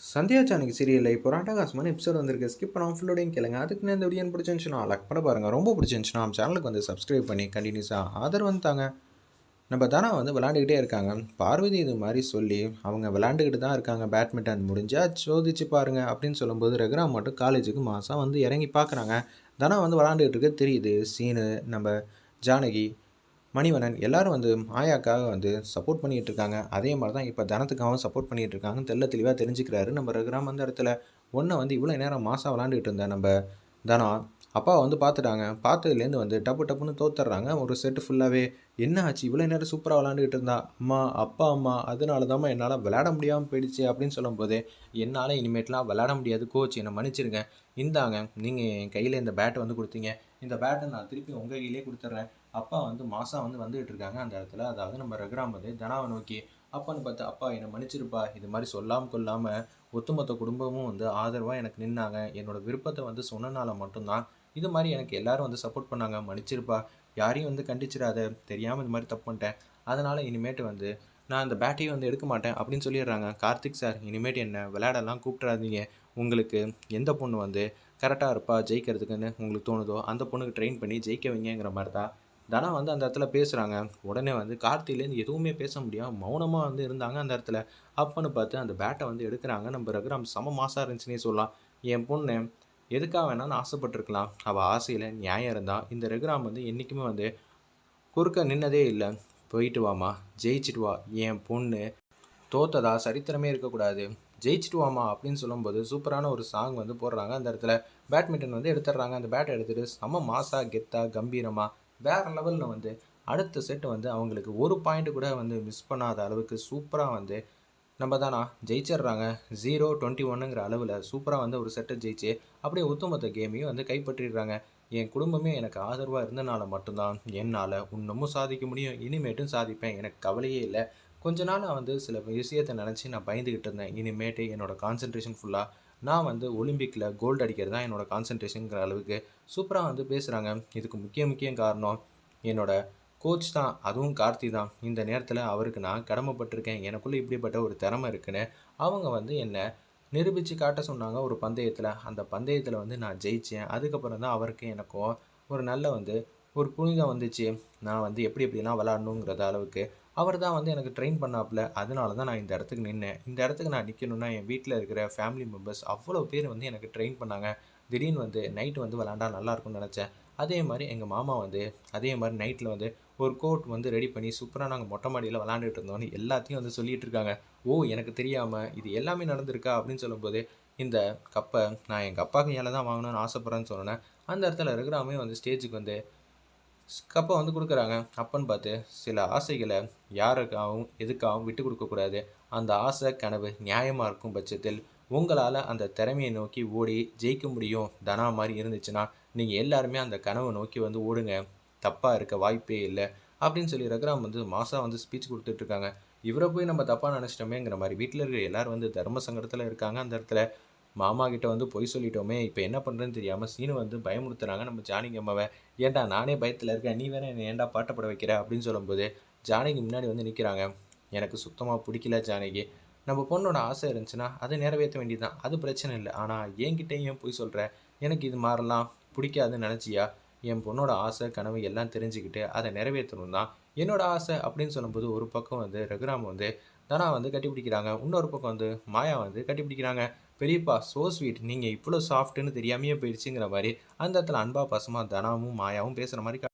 சந்தியா சானுக்கு சீரியலில் இப்போ ராட்டகாசமான எபிசோட் வந்திருக்கு. ஸ்கிப் பண்ணாமல் ஃபுல்லோடையும் கேளுங்க. அதுக்குன்னு இந்த வீடியோ பிடிச்சிருந்துச்சுன்னா லைக் பண்ண பாருங்கள் ரொம்ப பிடிச்சிருந்துச்சுன்னா நம்ம சேனலுக்கு வந்து சப்ஸ்கிரைப் பண்ணி கண்டினியூஸாக ஆதரவு வந்தாங்க நம்ம தனா வந்து விளாண்டுக்கிட்டே இருக்காங்க. பார்வதி இது மாதிரி சொல்லி அவங்க விளாண்டுக்கிட்டு தான் இருக்காங்க. பேட்மிண்டன் முடிஞ்சால் சோதிச்சு பாருங்கள் அப்படின்னு சொல்லும்போது ரகுராம் மட்டும் காலேஜுக்கு மாதம் வந்து இறங்கி பார்க்குறாங்க. தானா வந்து விளாண்டுக்கிட்டு இருக்க. தெரியுது. சீனு நம்ம ஜானகி மணிவண்ணன் எல்லாரும் வந்து மாயாக்காக வந்து சப்போர்ட் பண்ணிகிட்டு இருக்காங்க அதே மாதிரி தான் இப்போ தனத்துக்காகவும் சப்போர்ட் பண்ணிகிட்டு இருக்காங்கன்னு தெல்ல தெளிவாக தெரிஞ்சுக்கிறாரு. நம்ம ரகுராம் அந்த இடத்துல ஒன்றை வந்து இவ்வளோ நேரம் மாதம் விளாண்டுட்டு இருந்தேன் நம்ம தனா. அப்பா வந்து பார்த்துட்டாங்க பார்த்ததுலேருந்து வந்து டப்பு டப்புன்னு தோத்துட்றாங்க. ஒரு செட்டு ஃபுல்லாகவே என்ன ஆச்சு? இவ்வளோ நேரம் சூப்பராக விளாண்டுக்கிட்டு இருந்தா. அம்மா அப்பா அம்மா அதனால தான் என்னால் விளையாட முடியாமல் போயிடுச்சு அப்படின்னு சொல்லும்போது என்னால் இனிமேட்லாம் விளையாட முடியாது. கோச் என்னை மன்னிச்சிருங்க. இந்தாங்க நீங்கள் என் கையில் இந்த பேட்டை வந்து கொடுத்தீங்க. இந்த பேட்டை நான் திருப்பி உங்கள் கையிலே கொடுத்துட்றேன். அப்பா வந்து மாதம் வந்து வந்துகிட்டு இருக்காங்க அந்த இடத்துல. அதாவது நம்ம ரகுராம் வந்து தனாவை நோக்கி அப்பான்னு பார்த்து அப்பா என்னை மன்னிச்சிருப்பா. இது மாதிரி சொல்லாமல் கொள்ளாமல் ஒட்டுமொத்த குடும்பமும் வந்து ஆதரவாக எனக்கு நின்னாங்க. என்னோட விருப்பத்தை வந்து சொன்னனால மட்டும்தான் இது மாதிரி எனக்கு எல்லாரும் வந்து சப்போர்ட் பண்ணாங்க. மன்னிச்சிருப்பா. யாரையும் வந்து கண்டிச்சிடாத. தெரியாமல் இது மாதிரி தப்பு பண்ணிட்டேன். அதனால் இனிமேட்டு வந்து நான் அந்த பேட்டையை வந்து எடுக்க மாட்டேன் அப்படின்னு சொல்லிடுறாங்க. கார்த்திக் சார் இனிமேட்டு என்ன விளையாடலாம் கூப்பிட்றாதீங்க உங்களுக்கு எந்த பொண்ணு வந்து கரெக்டாக இருப்பா? ஜெயிக்கிறதுக்குன்னு உங்களுக்கு தோணுதோ அந்த பொண்ணுக்கு ட்ரெயின் பண்ணி ஜெயிக்க வைங்கிற மாதிரி தான் தனா வந்து அந்த இடத்துல பேசுகிறாங்க உடனே வந்து கார்த்திலேருந்து எதுவுமே பேச முடியாமல் மௌனமாக வந்து இருந்தாங்க அந்த இடத்துல. அப்பன்னு பார்த்து அந்த பேட்டை வந்து எடுக்கிறாங்க. நம்ம ரகுராம் சம மாசாக இருந்துச்சுன்னே சொல்லலாம். என் பொண்ணு எதுக்காக வேணாலும் ஆசைப்பட்டிருக்கலாம். அவள் ஆசையில் நியாயம் இருந்தால் இந்த ரகுராம் வந்து என்றைக்குமே வந்து குறுக்க நின்னதே இல்லை. போயிட்டு வாமா ஜெயிச்சிட்டு வா. என் பொண்ணு தோத்ததா? சரித்திரமே இருக்கக்கூடாது. ஜெயிச்சிட்டு வாமா அப்படின்னு சொல்லும்போது சூப்பரான ஒரு சாங் வந்து போடுறாங்க அந்த இடத்துல. பேட்மிண்டன் வந்து எடுத்துடுறாங்க. அந்த பேட்டை எடுத்துகிட்டு செம மாசாக கெத்தா கம்பீரமாக வேறு லெவலில் வந்து அடுத்த செட்டு வந்து அவங்களுக்கு ஒரு பாயிண்ட் கூட வந்து மிஸ் பண்ணாத அளவுக்கு சூப்பராக வந்து நம்ம தானா ஜெயிச்சிடுறாங்க. ஜீரோ டுவெண்ட்டி ஒன்னுங்கிற அளவில் சூப்பராக வந்து ஒரு செட்டை ஜெயிச்சு அப்படியே ஒத்துமொத்த கேமையும் வந்து கைப்பற்றிடுறாங்க. என் குடும்பமே எனக்கு ஆதரவாக இருந்தனால மட்டும்தான் என்னால் இன்னமும் சாதிக்க முடியும். இனிமேட்டும் சாதிப்பேன். எனக்கு கவலையே இல்லை. கொஞ்ச நாளாக வந்து சில விஷயத்தை நினச்சி நான் பயந்துக்கிட்டு இருந்தேன். இனிமேட்டு என்னோடய கான்சன்ட்ரேஷன் ஃபுல்லாக நான் வந்து ஒலிம்பிக்கில் கோல்டு அடிக்கிறது தான் என்னோடய கான்சன்ட்ரேஷனுங்கிற அளவுக்கு சூப்பராக வந்து பேசுகிறாங்க இதுக்கு முக்கிய முக்கிய காரணம் என்னோடய கோச் தான் அதுவும் கார்த்தி தான். இந்த நேரத்தில் அவருக்கு நான் கடமைப்பட்டிருக்கேன். எனக்குள்ளே இப்படிப்பட்ட ஒரு திறமை இருக்குன்னு அவங்க வந்து என்னை நிரூபித்து காட்ட சொன்னாங்க ஒரு பந்தயத்தில். அந்த பந்தயத்தில் வந்து நான் ஜெயித்தேன் அதுக்கப்புறம் தான் அவருக்கு எனக்கும் ஒரு நல்ல வந்து ஒரு புனிதம் வந்துச்சு. நான் வந்து எப்படி எப்படிலாம் விளாடணுங்கிறத அளவுக்கு அவர் தான் வந்து எனக்கு ட்ரெயின் பண்ணாப்புல. அதனால தான் நான் இந்த இடத்துக்கு நின்னேன். இந்த இடத்துக்கு நான் நிற்கணும்னா என் வீட்டில் இருக்கிற ஃபேமிலி மெம்பர்ஸ் அவ்வளோ பேர் வந்து எனக்கு ட்ரெயின் பண்ணாங்க. திடீர்னு வந்து நைட்டு வந்து விளாண்டா நல்லாயிருக்கும்னு நினச்சேன். அதே மாதிரி எங்கள் மாமா வந்து அதே மாதிரி நைட்டில் வந்து ஒரு கோட் வந்து ரெடி பண்ணி சூப்பராக நாங்கள் மொட்டை மாடியில் விளாண்டுட்டு இருந்தோம்னு எல்லாத்தையும் வந்து சொல்லிகிட்டு இருக்காங்க. ஓ எனக்கு தெரியாமல் இது எல்லாமே நடந்திருக்கா அப்படின்னு சொல்லும்போது இந்த கப்பை நான் எங்கள் அப்பாவுக்கு ஏழை தான் வாங்கணும்னு ஆசைப்பட்றேன்னு சொன்னேன். அந்த இடத்துல இருக்கிறாமே வந்து ஸ்டேஜுக்கு வந்து கப்பை வந்து கொடுக்குறாங்க. அப்பன்னு பார்த்து சில ஆசைகளை யாருக்காகவும் எதுக்காகவும் விட்டு கொடுக்கக்கூடாது. அந்த ஆசை கனவு நியாயமாக இருக்கும் பட்சத்தில் உங்களால் அந்த திறமையை நோக்கி ஓடி ஜெயிக்க முடியும். தனா மாதிரி இருந்துச்சுன்னா நீங்கள் எல்லாருமே அந்த கனவை நோக்கி வந்து ஓடுங்க. தப்பாக இருக்க வாய்ப்பே இல்லை. அப்படின்னு சொல்லி ரகுராம் வந்து மாதம் வந்து ஸ்பீச் கொடுத்துட்ருக்காங்க இவரை போய் நம்ம தப்பாக நினச்சிட்டோமேங்கிற மாதிரி வீட்டில் இருக்கிற எல்லோரும் வந்து தர்ம சங்கடத்தில் இருக்காங்க. அந்த இடத்துல மாமா கிட்ட வந்து பொய் சொல்லிட்டோமே இப்போ என்ன பண்ணுறேன்னு தெரியாமல் சீனு வந்து பயமுறுத்துறாங்க. நம்ம ஜானகி அம்மாவை. ஏன்டா நானே பயத்தில் இருக்கேன் நீ வேணா என்னை ஏன்டா பாட்டப்பட வைக்கிற அப்படின்னு சொல்லும்போது ஜானகி முன்னாடி வந்து நிற்கிறாங்க எனக்கு சுத்தமாக பிடிக்கல ஜானகி. நம்ம பொண்ணோட ஆசை இருந்துச்சுன்னா அதை நிறைவேற்ற வேண்டியதுதான். அது பிரச்சனை இல்லை. ஆனால் என்கிட்ட ஏன் போய் சொல்கிற எனக்கு இது மாதிரிலாம் பிடிக்காதுன்னு நினச்சியா? என் பொண்ணோட ஆசை கனவு எல்லாம் தெரிஞ்சுக்கிட்டு அதை நிறைவேற்றணும் தான் என்னோட ஆசை அப்படின்னு சொல்லும்போது ஒரு பக்கம் வந்து ரகுராம் வந்து தனா வந்து கட்டிப்பிடிக்கிறாங்க. இன்னொரு பக்கம் வந்து மாயா வந்து கட்டிப்பிடிக்கிறாங்க. பெரியப்பா சோ ஸ்வீட் நீங்கள் இவ்வளோ சாஃப்ட்டுன்னு தெரியாமையே போயிடுச்சுங்கிற மாதிரி அந்த இடத்துல அன்பா பாசமாக தனாவும் மாயாவும் பேசுகிற மாதிரி